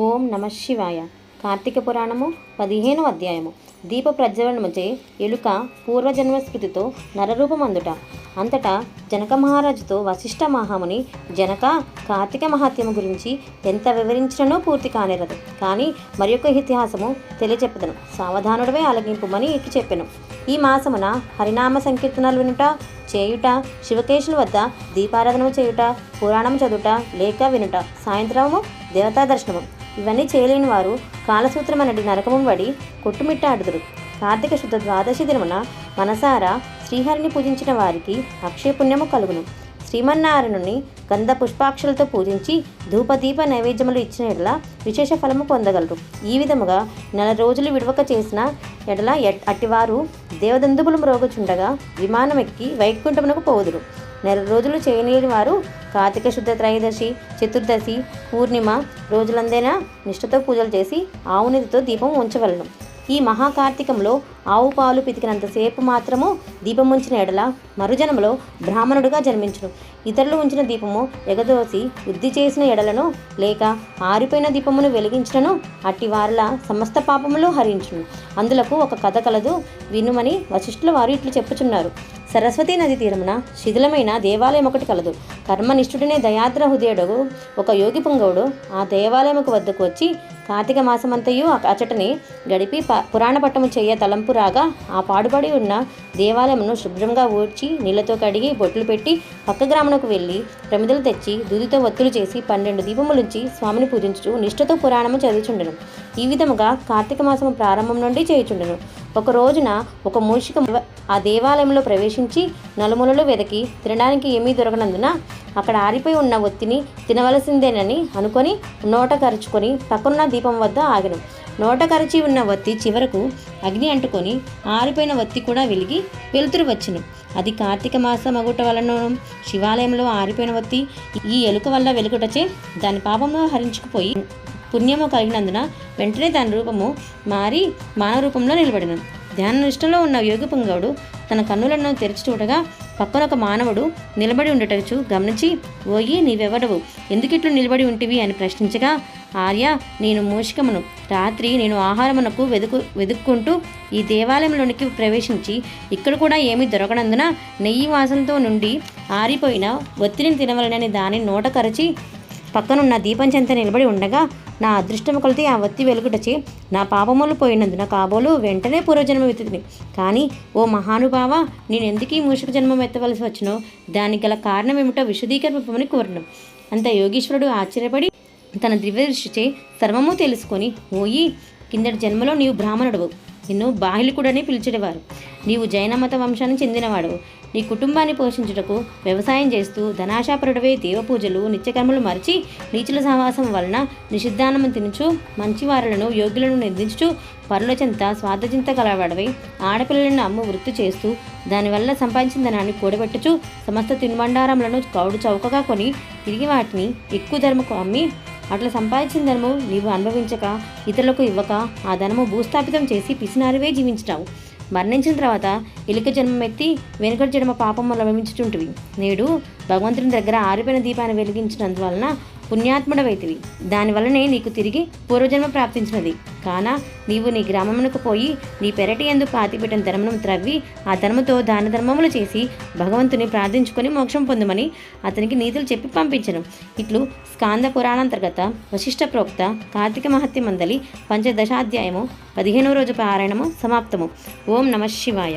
ఓం నమ శివాయ. కార్తీక పురాణము పదిహేను అధ్యాయము. దీప ప్రజ్వలనముచే ఎలుక పూర్వజన్మ స్మృతితో నరరూపమందుట. అంతటా జనక మహారాజుతో వశిష్ఠ మహాముని జనక కార్తీక మహాత్యము గురించి ఎంత వివరించిననో పూర్తి కానిరదు. కానీ మరి యొక్క ఇతిహాసము తెలియచెప్పదను. సావధానుడవే ఆలగింపుమని ఇటు చెప్పెను. ఈ మాసమున హరినామ సంకీర్తనలు వినుట చేయుట శివకేశుల వద్ద దీపారాధనము చేయుట పురాణం చదువుట లేక వినుట సాయంత్రము దేవతా దర్శనము. ఇవన్నీ చేయలేని వారు కాలసూత్రం నరకమం నరకము పడి కొట్టుమిట్టాడుదురు. కార్తీక శుద్ధ ద్వాదశి దినమున మనసారా శ్రీహరిని పూజించిన వారికి అక్షయపుణ్యము కలుగును. శ్రీమన్నారాయణుని గంధ పుష్పాక్షలతో పూజించి ధూపదీప నైవేద్యములు ఇచ్చిన ఎడల విశేష ఫలము పొందగలరు. ఈ విధముగా నెల రోజులు విడవక చేసిన ఎడల అట్టివారు దేవదందుబులు మ్రోగుచుండగా విమానం ఎక్కి వైకుంఠమునకు పోదురు. నెల రోజులు చేయలేని వారు కార్తీక శుద్ధ త్రయోదశి చతుర్దశి పూర్ణిమ రోజులందైనా నిష్ఠతో పూజలు చేసి ఆవునిధితో దీపం ఉంచవలను. ఈ మహాకార్తీకంలో ఆవు పాలు పితికినంతసేపు మాత్రము దీపం ఉంచిన ఎడల మరుజనములో బ్రాహ్మణుడుగా జన్మించును. ఇతరులు ఉంచిన దీపము ఎగదోసి వృద్ధి చేసిన ఎడలను లేక ఆరిపోయిన దీపమును వెలిగించినను అట్టి వారిల సమస్త పాపములు హరించును. అందులకు ఒక కథ కలదు వినుమని వశిష్ఠుల వారు ఇట్లు చెప్పుచున్నారు. సరస్వతీ నది తీరమున శిథిలమైన దేవాలయం ఒకటి కలదు. కర్మనిష్ఠుడనే దయాద్ర హృదయుడు ఒక యోగి పుంగవుడు ఆ దేవాలయముకు వద్దకు వచ్చి కార్తీక మాసమంతయు అచటని గడిపి ప- పురాణ పట్టము చేయ తలంపు రాగా ఆ పాడుపడి ఉన్న దేవాలయంను శుభ్రంగా ఊడ్చి నీళ్ళతో కడిగి బొట్లు పెట్టి పక్క గ్రామమునకు వెళ్ళి ప్రమిదలు తెచ్చి దూదితో ఒత్తులు చేసి పన్నెండు దీపములుంచి స్వామిని పూజించుచు నిష్ఠతో పురాణము చదువుచుండెను. ఈ విధముగా కార్తీక మాసము ప్రారంభం నుండి చేయుచుండెను. ఒక రోజున ఒక మూషిక ఆ దేవాలయంలో ప్రవేశించి నలుమూలలో వెతికి తినడానికి ఏమీ దొరకనందున అక్కడ ఆరిపోయి ఉన్న ఒత్తిని తినవలసిందేనని అనుకొని నోట కరుచుకొని పక్కనున్న దీపం వద్ద ఆగినం. లోట కరిచి ఉన్న వత్తి చివరకు అగ్ని అంటుకొని ఆరిపోయిన వత్తి కూడా వెలిగి వెలుతురు వచ్చును. అది కార్తీక మాస అగుట వలన శివాలయంలో ఆరిపోయిన వత్తి ఈ ఎలుక వల్ల వెలుగుటచే దాని పాపము హరించుకుపోయి పుణ్యము కలిగినందున వెంటనే దాని రూపము మారి మానవ రూపంలో నిలబడిన ధ్యాన నిష్టలో ఉన్న యోగి పుంగవుడు తన కన్నులను తెరిచి చూడగా పక్కన ఒక మానవుడు నిలబడి ఉండటచ్చు గమనించి ఓయి నీవెవడవు? ఎందుకిట్లు నిలబడి ఉంటివి? అని ప్రశ్నించగా ఆర్య నేను మూషికమును. రాత్రి నేను ఆహారమునకు వెదుకు వెదుక్కుంటూ ఈ దేవాలయంలోనికి ప్రవేశించి ఇక్కడ కూడా ఏమీ దొరకనందున నెయ్యి వాసనతో నుండి ఆరిపోయిన ఒత్తిడిని తినవలనని దాని నోట కరచి పక్కనున్న దీపం చెంత నిలబడి ఉండగా నా అదృష్టము కొలితే ఆ వత్తి వెలుగుటచే నా పాపములు పోయినందున కాబోలు వెంటనే పూర్వజన్మ ఎత్తుతుంది కానీ ఓ మహానుభావ నేనెందుకు ఈ మూషక జన్మం ఎత్తవలసి వచ్చినో? దానికి గల కారణం ఏమిటో విశదీకరింపమని కోరడం అంత యోగీశ్వరుడు ఆశ్చర్యపడి తన దివ్య దృష్టిచే సర్వము తెలుసుకొని ఓయి కిందటి జన్మలో నీవు బ్రాహ్మణుడవు. నిన్ను బాహిలికుడని పిలిచేవారు. నీవు జైన మత వంశానికి చెందినవాడు. నీ కుటుంబాన్ని పోషించుటకు వ్యవసాయం చేస్తూ ధనాశాపరుడవే దేవపూజలు నిత్యకర్మలు మరిచి నీచుల సహవాసం వలన నిషిద్ధానము తినుచు మంచివారులను యోగ్యులను నిందించుచు పరుల చెంత స్వార్థచింత గలవాడవై ఆడపిల్లలను అమ్ము వృత్తి చేస్తూ దానివల్ల సంపాదించిన ధనాన్ని కూడబెట్టుచు సమస్త తినుబండారములను కౌడు చౌకగా కొని తిరిగి వాటిని ఎక్కువ ధర్మకు అమ్మి అట్లా సంపాదించిన ధనము నీవు అనుభవించక ఇతరులకు ఇవ్వక ఆ ధనము భూస్థాపితం చేసి పిసినారివే జీవించినావు మరణించిన తర్వాత ఎలుక జన్మం ఎత్తి వెనుకటి జన్మ పాపం లభించుచుంటివి నేడు భగవంతుని దగ్గర ఆరిపోయిన దీపాన్ని వెలిగించినందువలన పుణ్యాత్ముడవైతివి. దానివల్లనే నీకు తిరిగి పూర్వజన్మ ప్రాప్తించినది. కాన నీవు నీ గ్రామమునకు పోయి నీ పెరటి ఎందు పాతిపెట్టిన ధర్మను త్రవ్వి ఆ ధర్మతో దాన ధర్మములు చేసి భగవంతుని ప్రార్థించుకొని మోక్షం పొందమని అతనికి నీతులు చెప్పి పంపించను. ఇట్లు స్కాంద పురాణాంతర్గత వశిష్ట ప్రోక్త కార్తీక మహత్య మందలి పంచదశాధ్యాయము పదిహేనవ రోజు పారాయణము సమాప్తము. ఓం నమ శివాయ.